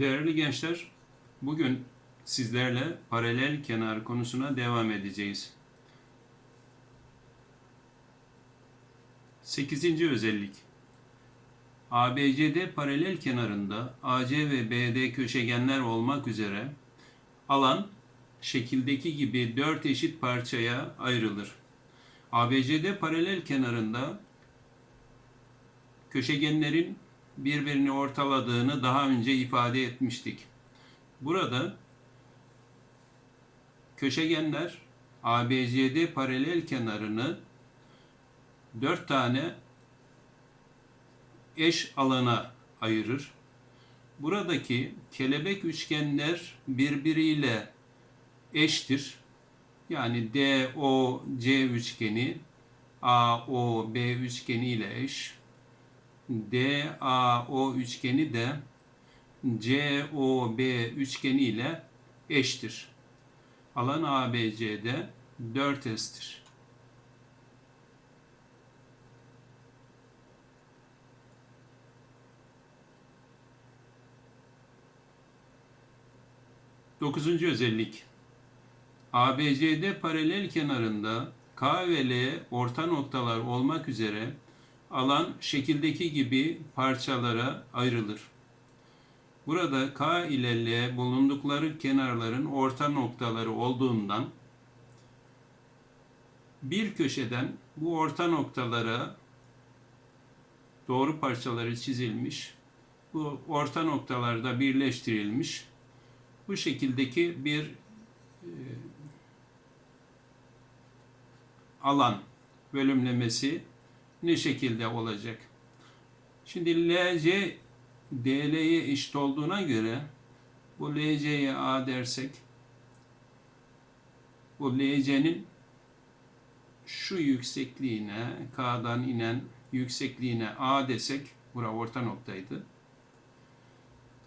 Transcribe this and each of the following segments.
Değerli gençler, bugün sizlerle paralel kenar konusuna devam edeceğiz. 8. özellik. ABCD paralel kenarında AC ve BD köşegenler olmak üzere alan şekildeki gibi dört eşit parçaya ayrılır. ABCD paralel kenarında köşegenlerin birbirini ortaladığını daha önce ifade etmiştik. Burada köşegenler ABCD paralel kenarını dört tane eş alana ayırır. Buradaki kelebek üçgenler birbiriyle eştir. Yani DOC üçgeni AOB üçgeni ile eş. DAO üçgeni de COB üçgeni ile eştir. Alan ABC'de 4S'tir. Dokuzuncu özellik. ABCD paralel kenarında K ve L orta noktalar olmak üzere alan şekildeki gibi parçalara ayrılır. Burada K ile L bulundukları kenarların orta noktaları olduğundan bir köşeden bu orta noktalara doğru parçaları çizilmiş. Bu orta noktalarda birleştirilmiş. Bu şekildeki bir e, alan bölümlemesi ne şekilde olacak? Şimdi LC DL'ye eşit olduğuna göre bu LC'ye A dersek bu LC'nin şu yüksekliğine K'dan inen yüksekliğine A desek bura orta noktaydı.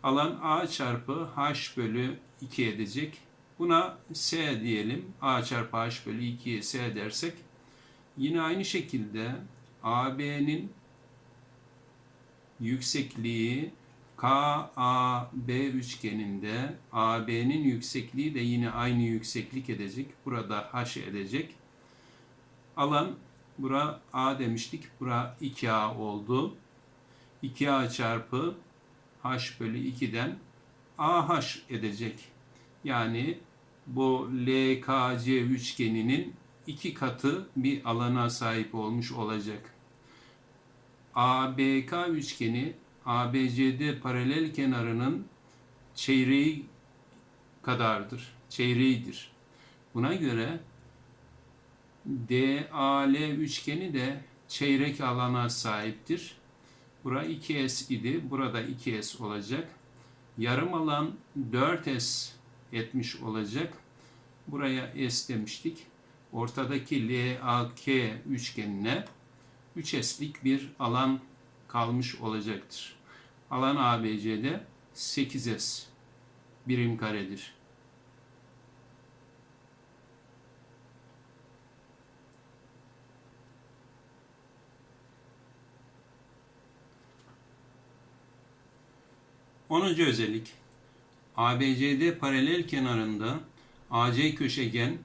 Alan A çarpı H bölü 2 edecek. Buna S diyelim. A çarpı H bölü 2'ye S dersek yine aynı şekilde AB'nin yüksekliği KAB üçgeninde AB'nin yüksekliği de yine aynı yükseklik edecek. Burada H edecek. Alan bura A demiştik. Bura 2A oldu. 2A çarpı H bölü 2'den AH edecek. Yani bu LKC üçgeninin iki katı bir alana sahip olmuş olacak. ABK üçgeni ABCD paralel kenarının çeyreği kadardır. Çeyreğidir. Buna göre DAL üçgeni de çeyrek alana sahiptir. Bura 2S idi. Burada 2S olacak. Yarım alan 4S etmiş olacak. Buraya S demiştik. Ortadaki LAK üçgenine 3S'lik bir alan kalmış olacaktır. Alan ABC'de 8S birim karedir. Onuncu özellik. ABCD paralel kenarında AC köşegen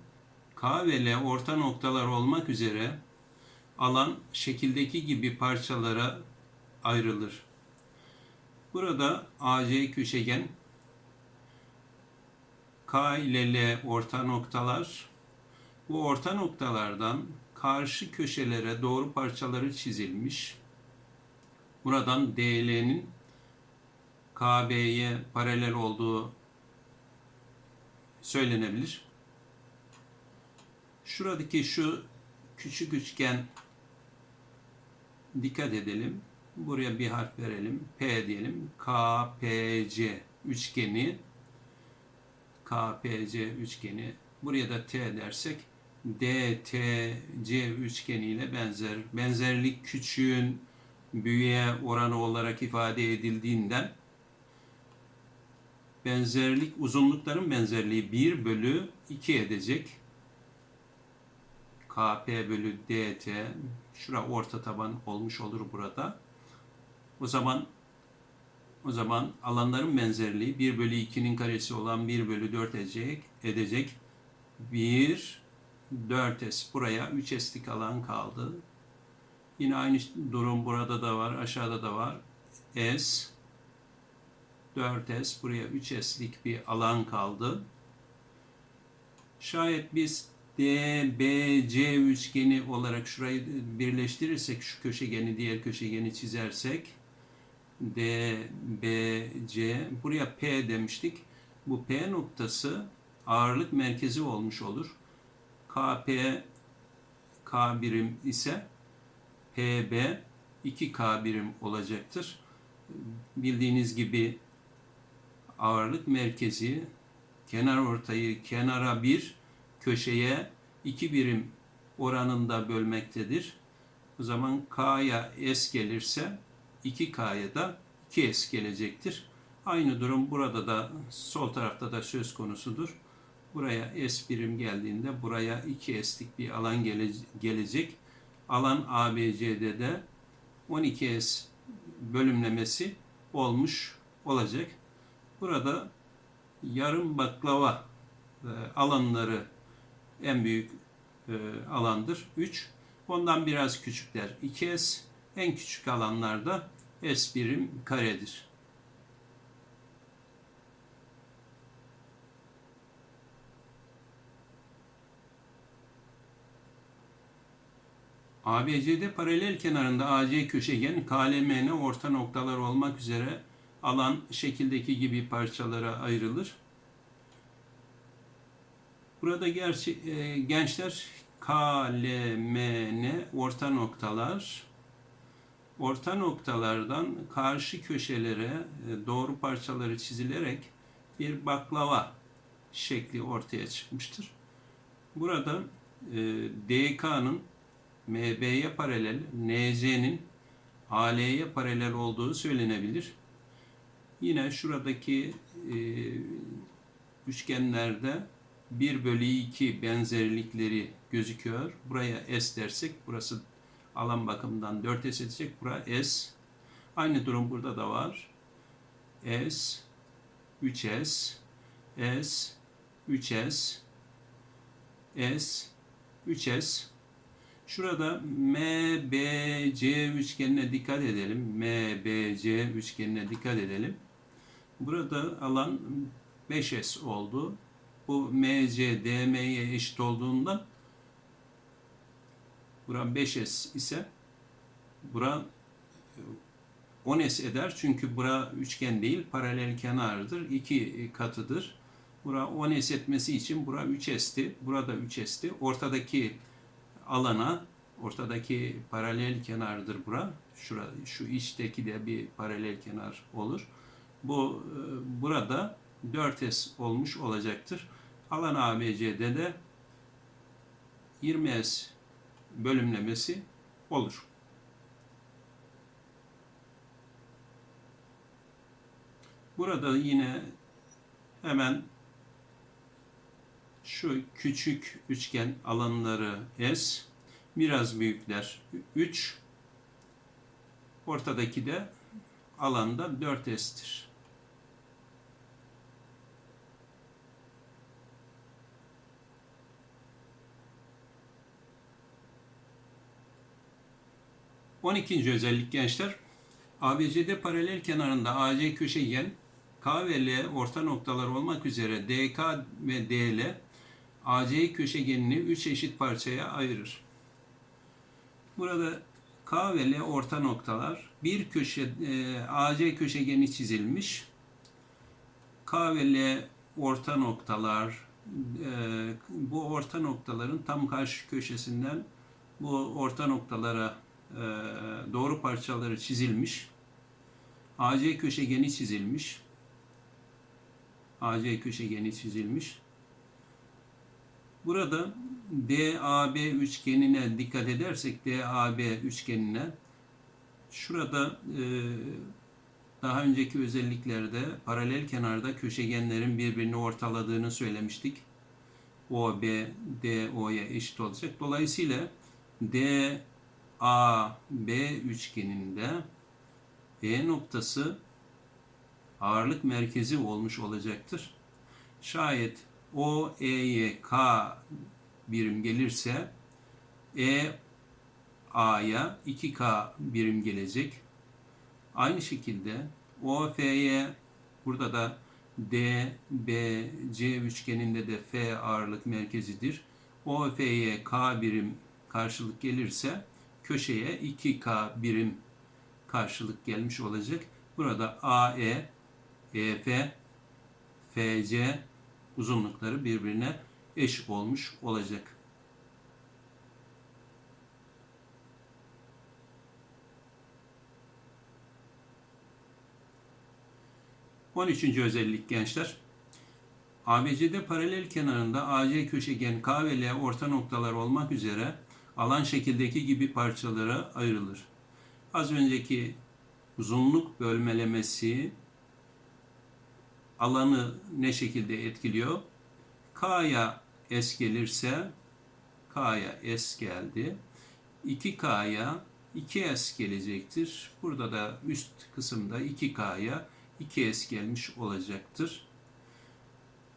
K ve L orta noktalar olmak üzere alan şekildeki gibi parçalara ayrılır. Burada AC köşegen K ile L orta noktalar bu orta noktalardan karşı köşelere doğru parçaları çizilmiş. Buradan DL'nin KB'ye paralel olduğu söylenebilir. Şuradaki şu küçük üçgen dikkat edelim. Buraya bir harf verelim. P diyelim. KPC üçgeni KPC üçgeni buraya da T dersek DTC üçgeni ile benzer. Benzerlik küçüğün büyüğe oranı olarak ifade edildiğinden benzerlik uzunlukların benzerliği 1 bölü 2 edecek. KP bölü DT şura orta taban olmuş olur burada. O zaman O zaman alanların benzerliği 1 bölü 2'nin karesi olan 1 bölü 4 edecek. edecek. 1 4s. Buraya 3s'lik alan kaldı. Yine aynı durum burada da var. Aşağıda da var. S 4s. Buraya 3s'lik bir alan kaldı. Şayet biz DBC üçgeni olarak şurayı birleştirirsek, şu köşegeni diğer köşegeni çizersek DBC buraya P demiştik. Bu P noktası ağırlık merkezi olmuş olur. KP K birim ise PB 2K birim olacaktır. Bildiğiniz gibi ağırlık merkezi kenar ortayı kenara bir köşeye iki birim oranında bölmektedir. O zaman K'ya S gelirse 2K'ya da 2S gelecektir. Aynı durum burada da sol tarafta da söz konusudur. Buraya S birim geldiğinde buraya 2S'lik bir alan gele gelecek. Alan ABC'de de 12S bölümlemesi olmuş olacak. Burada yarım baklava e, alanları en büyük e, alandır 3. Ondan biraz küçükler 2S. En küçük alanlarda S birim karedir. ABC'de paralel kenarında AC köşegen KLMN orta noktalar olmak üzere alan şekildeki gibi parçalara ayrılır. Burada gerçi, e, gençler KLMN orta noktalar orta noktalardan karşı köşelere e, doğru parçaları çizilerek bir baklava şekli ortaya çıkmıştır. Burada e, DK'nın MB'ye paralel, NC'nin AL'ye paralel olduğu söylenebilir. Yine şuradaki e, üçgenlerde 1 bölü 2 benzerlikleri gözüküyor. Buraya S dersek burası alan bakımından 4S edecek. Buraya S. Aynı durum burada da var. S, 3S, S, 3S, S, 3S. Şurada MBC üçgenine dikkat edelim. MBC üçgenine dikkat edelim. Burada alan 5S oldu. Bu MC DM'ye eşit olduğundan bura 5S ise bura 10S eder. Çünkü bura üçgen değil paralel kenardır. iki katıdır. Bura 10S etmesi için bura 3S'ti. Burada 3S'ti. Ortadaki alana ortadaki paralel kenardır bura. Şura, şu içteki de bir paralel kenar olur. Bu burada 4S olmuş olacaktır. Alan ABC'de de 20S bölümlemesi olur. Burada yine hemen şu küçük üçgen alanları S, biraz büyükler 3, ortadaki de alanda 4S'tir. On ikinci özellik gençler. ABCD paralel kenarında AC köşegen K ve L orta noktalar olmak üzere DK ve DL AC köşegenini 3 eşit parçaya ayırır. Burada K ve L orta noktalar. Bir köşe e, AC köşegeni çizilmiş. K ve L orta noktalar. E, bu orta noktaların tam karşı köşesinden bu orta noktalara doğru parçaları çizilmiş. AC köşegeni çizilmiş. AC köşegeni çizilmiş. Burada DAB üçgenine dikkat edersek DAB üçgenine şurada e, daha önceki özelliklerde paralel kenarda köşegenlerin birbirini ortaladığını söylemiştik. OB DO'ya eşit olacak. Dolayısıyla DAB üçgeninde E noktası ağırlık merkezi olmuş olacaktır. Şayet O, E'ye K birim gelirse E, A'ya 2K birim gelecek. Aynı şekilde OF'ye burada da D, B, C üçgeninde de F ağırlık merkezidir. OF'ye K birim karşılık gelirse köşeye 2K birim karşılık gelmiş olacak. Burada AE, EF, FC uzunlukları birbirine eş olmuş olacak. On üçüncü özellik gençler. ABC'de paralel kenarında AC köşegen K ve L orta noktalar olmak üzere alan şekildeki gibi parçalara ayrılır. Az önceki uzunluk bölmelemesi alanı ne şekilde etkiliyor? K'ya S gelirse K'ya S geldi. 2K'ya 2S gelecektir. Burada da üst kısımda 2K'ya 2S gelmiş olacaktır.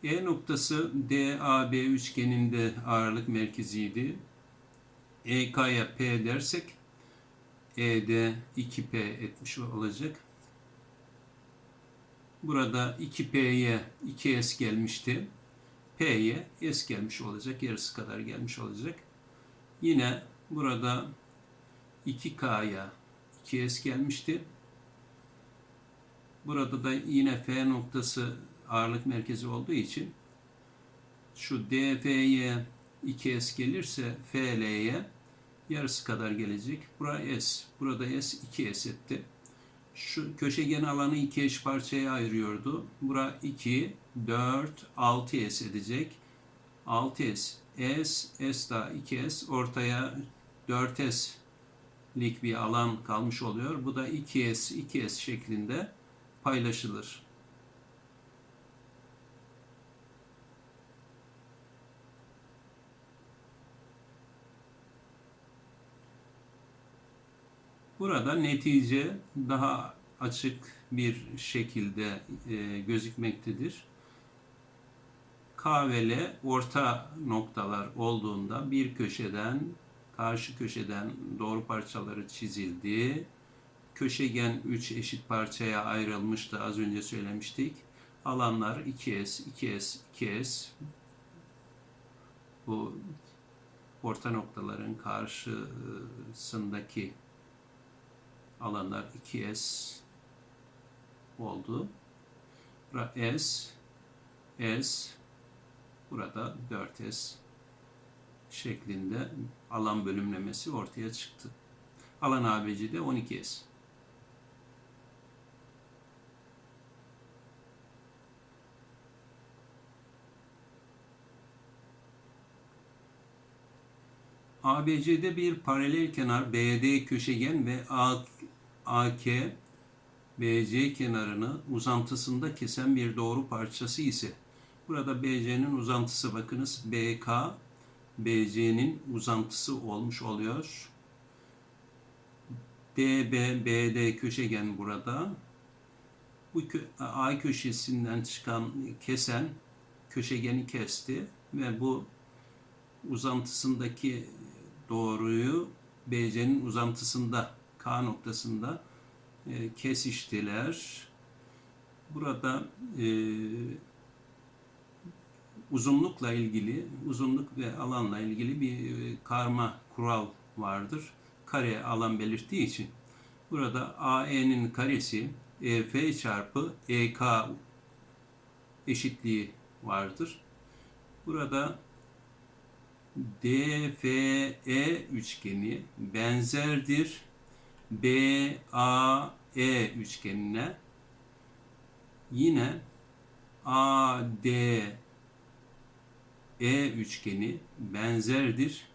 E noktası DAB üçgeninde ağırlık merkeziydi. EK'ya P dersek ED 2P etmiş olacak. Burada 2P'ye 2S gelmişti. P'ye S gelmiş olacak. Yarısı kadar gelmiş olacak. Yine burada 2K'ya 2S gelmişti. Burada da yine F noktası ağırlık merkezi olduğu için şu DF'ye 2S gelirse FL'ye yarısı kadar gelecek. Buraya S. Burada S 2S etti. Şu köşegen alanı iki eş parçaya ayırıyordu. Bura 2, 4, 6S edecek. 6S, S, S daha 2S. Ortaya 4S lik bir alan kalmış oluyor. Bu da 2S, 2S şeklinde paylaşılır. Burada netice daha açık bir şekilde e, gözükmektedir. K ve L orta noktalar olduğunda bir köşeden karşı köşeden doğru parçaları çizildi. Köşegen 3 eşit parçaya ayrılmıştı az önce söylemiştik. Alanlar 2S, 2S, 2S. Bu orta noktaların karşısındaki alanlar 2S oldu. Burada S, S, burada 4S şeklinde alan bölümlemesi ortaya çıktı. Alan ABC'de 12S. ABC'de bir paralel kenar BD köşegen ve AK BC kenarını uzantısında kesen bir doğru parçası ise burada BC'nin uzantısı bakınız BK BC'nin uzantısı olmuş oluyor. DB BD köşegen burada. Bu A köşesinden çıkan kesen köşegeni kesti ve bu uzantısındaki doğruyu BC'nin uzantısında K noktasında e, kesiştiler. Burada e, uzunlukla ilgili, uzunluk ve alanla ilgili bir e, karma kural vardır. Kare alan belirttiği için burada AE'nin karesi EF çarpı EK eşitliği vardır. Burada DFE üçgeni benzerdir BAE üçgenine. Yine ADE üçgeni benzerdir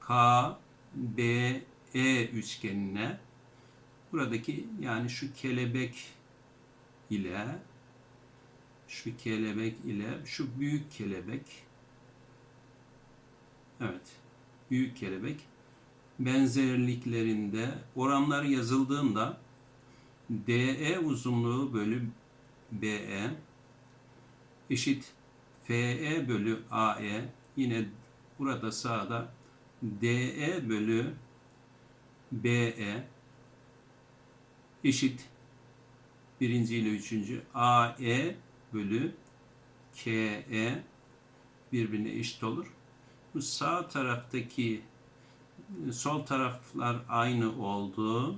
KBE üçgenine. Buradaki yani şu kelebek ile şu kelebek ile şu büyük kelebek Evet. Büyük kelebek benzerliklerinde oranlar yazıldığında DE uzunluğu bölü BE eşit FE bölü AE yine burada sağda DE bölü BE eşit birinci ile üçüncü AE bölü KE birbirine eşit olur. Bu sağ taraftaki sol taraflar aynı oldu.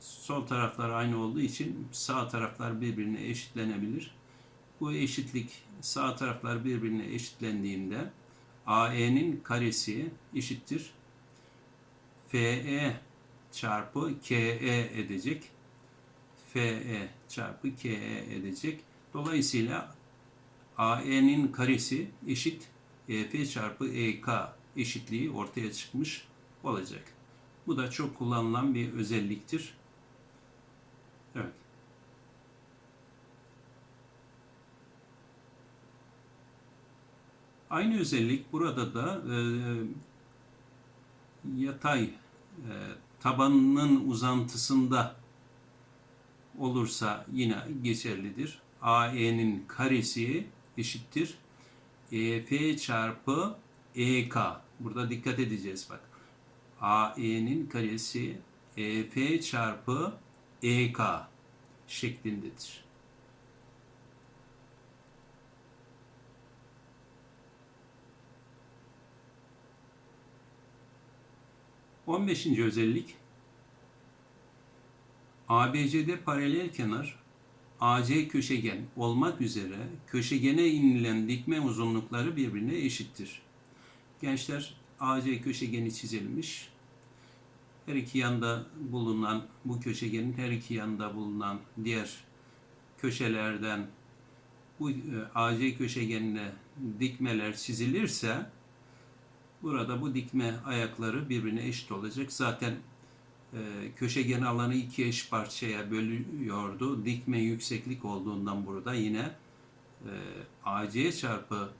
Sol taraflar aynı olduğu için sağ taraflar birbirine eşitlenebilir. Bu eşitlik sağ taraflar birbirine eşitlendiğinde AE'nin karesi eşittir. FE çarpı KE edecek. FE çarpı KE edecek. Dolayısıyla AE'nin karesi eşit EF çarpı EK eşitliği ortaya çıkmış olacak. Bu da çok kullanılan bir özelliktir. Evet. Aynı özellik burada da e, yatay e, tabanının uzantısında olursa yine geçerlidir. AE'nin karesi eşittir. EF çarpı EK. Burada dikkat edeceğiz bak. AE'nin karesi EF çarpı EK şeklindedir. On beşinci özellik ABCD paralel kenar AC köşegen olmak üzere köşegene inilen dikme uzunlukları birbirine eşittir. Gençler AC köşegeni çizilmiş. Her iki yanda bulunan bu köşegenin her iki yanında bulunan diğer köşelerden bu e, AC köşegenine dikmeler çizilirse burada bu dikme ayakları birbirine eşit olacak. Zaten e, köşegen alanı iki eş parçaya bölüyordu. Dikme yükseklik olduğundan burada yine e, AC çarpı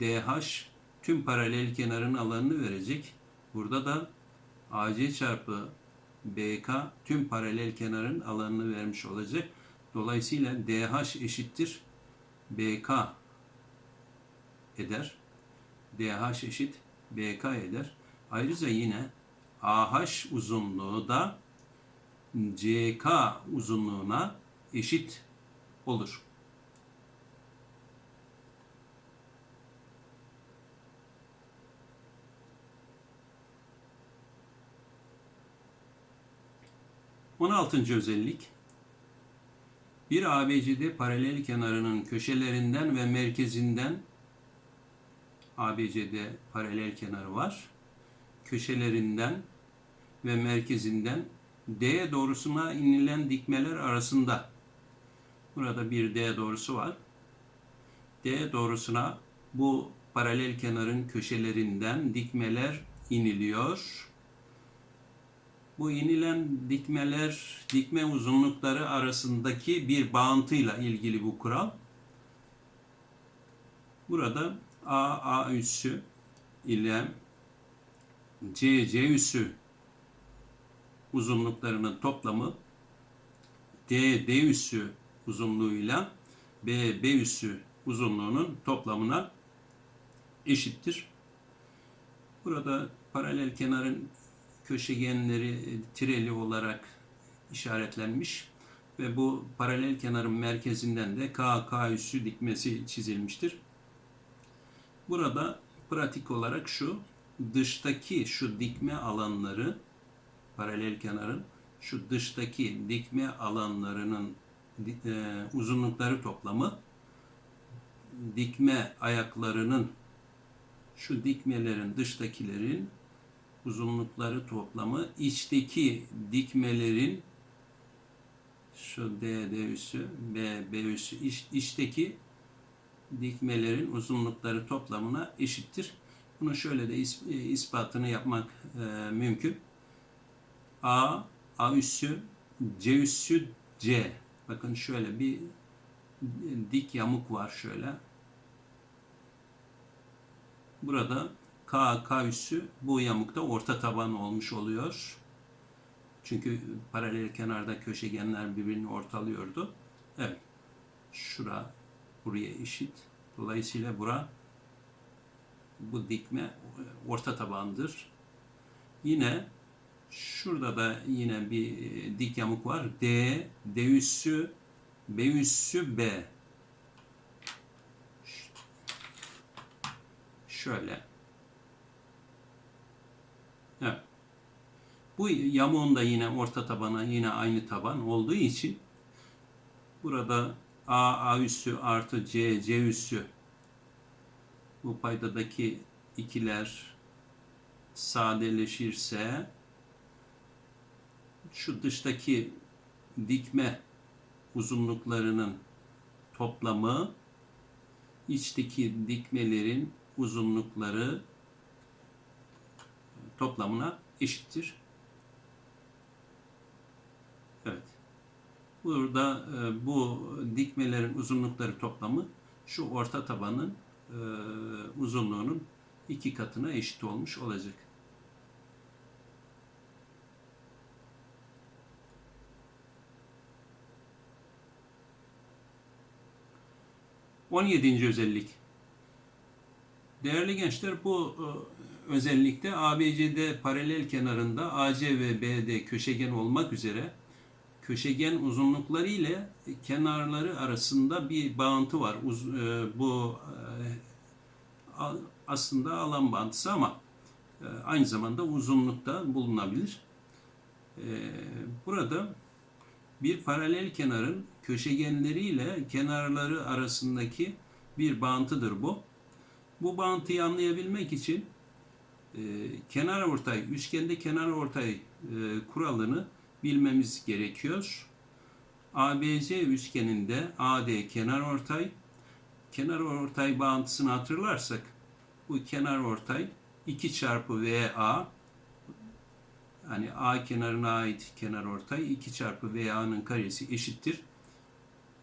DH tüm paralel kenarın alanını verecek. Burada da AC çarpı BK tüm paralel kenarın alanını vermiş olacak. Dolayısıyla DH eşittir BK eder. DH eşit BK eder. Ayrıca yine AH uzunluğu da CK uzunluğuna eşit olur. On altıncı özellik bir ABCD paralel kenarının köşelerinden ve merkezinden ABCD paralel kenarı var. Köşelerinden ve merkezinden D doğrusuna inilen dikmeler arasında burada bir D doğrusu var. D doğrusuna bu paralel kenarın köşelerinden dikmeler iniliyor. Bu inilen dikmeler, dikme uzunlukları arasındaki bir bağıntıyla ilgili bu kural. Burada A, A üssü ile C, C üssü uzunluklarının toplamı D, D üssü uzunluğuyla B, B üssü uzunluğunun toplamına eşittir. Burada paralel kenarın köşegenleri tireli olarak işaretlenmiş ve bu paralel kenarın merkezinden de K, K üssü dikmesi çizilmiştir. Burada pratik olarak şu dıştaki şu dikme alanları paralel kenarın şu dıştaki dikme alanlarının e, uzunlukları toplamı dikme ayaklarının şu dikmelerin dıştakilerin uzunlukları toplamı içteki dikmelerin şu D, D üssü, B, B üssü iç, içteki dikmelerin uzunlukları toplamına eşittir. Bunu şöyle de is, e, ispatını yapmak e, mümkün. A, A üssü, C üssü, C. Bakın şöyle bir dik yamuk var şöyle. Burada K, K üssü bu yamukta orta taban olmuş oluyor. Çünkü paralel kenarda köşegenler birbirini ortalıyordu. Evet. Şura buraya eşit. Dolayısıyla bura bu dikme orta tabandır. Yine şurada da yine bir e, dik yamuk var. D, D üssü, B üssü B. Şöyle. Evet. Bu yamuğun da yine orta tabana yine aynı taban olduğu için burada A, A üssü artı C, C üssü bu paydadaki ikiler sadeleşirse şu dıştaki dikme uzunluklarının toplamı içteki dikmelerin uzunlukları toplamına eşittir. Evet. Burada e, bu dikmelerin uzunlukları toplamı şu orta tabanın e, uzunluğunun iki katına eşit olmuş olacak. On yedinci özellik. Değerli gençler bu e, özellikte ABCD paralel kenarında AC ve BD köşegen olmak üzere köşegen uzunlukları ile kenarları arasında bir bağıntı var. Uz, e, bu e, aslında alan bağıntısı ama e, aynı zamanda uzunlukta bulunabilir. E, burada bir paralel kenarın köşegenleri ile kenarları arasındaki bir bağıntıdır bu. Bu bağıntıyı anlayabilmek için e, kenar ortay, üçgende kenar ortay e, kuralını bilmemiz gerekiyor. ABC üçgeninde AD kenar ortay, kenar ortay bağıntısını hatırlarsak bu kenar ortay 2 çarpı VA hani A kenarına ait kenar ortay 2 çarpı VA'nın karesi eşittir.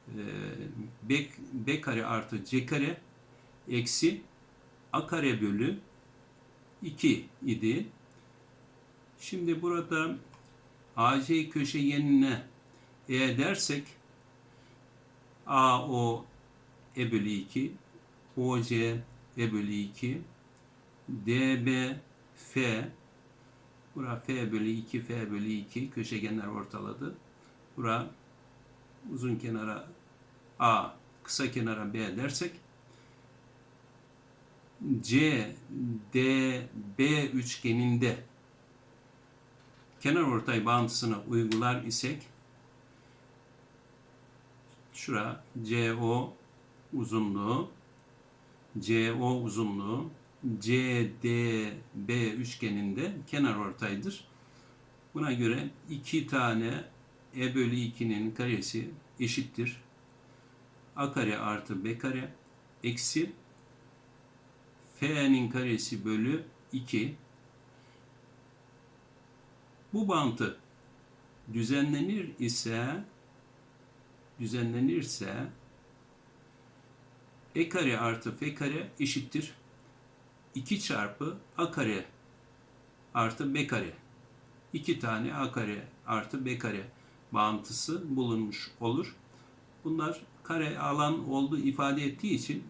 Ee, B, B kare artı C kare eksi A kare bölü 2 idi. Şimdi burada AC köşegenine E dersek AO E bölü 2 OC E bölü 2 DB F Bura F bölü 2 F bölü 2 köşegenler ortaladı. Bura uzun kenara A kısa kenara B dersek C D B üçgeninde kenar ortay bağıntısını uygular isek şura CO uzunluğu CO uzunluğu CDB üçgeninde kenar ortaydır. Buna göre iki tane E bölü 2'nin karesi eşittir. A kare artı B kare eksi F'nin karesi bölü 2 bu bantı düzenlenir ise düzenlenirse e kare artı f kare eşittir 2 çarpı a kare artı b kare. 2 tane a kare artı b kare bağıntısı bulunmuş olur. Bunlar kare alan olduğu ifade ettiği için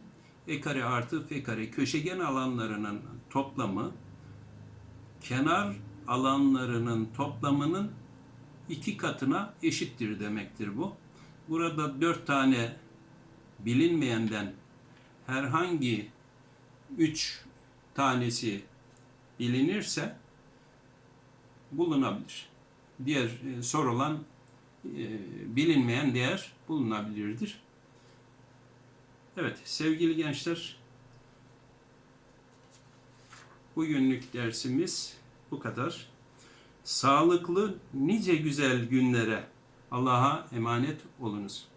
e kare artı f kare köşegen alanlarının toplamı kenar alanlarının toplamının iki katına eşittir demektir bu. Burada dört tane bilinmeyenden herhangi üç tanesi bilinirse bulunabilir. Diğer e, sorulan e, bilinmeyen değer bulunabilirdir. Evet sevgili gençler bugünlük dersimiz bu kadar. Sağlıklı nice güzel günlere Allah'a emanet olunuz.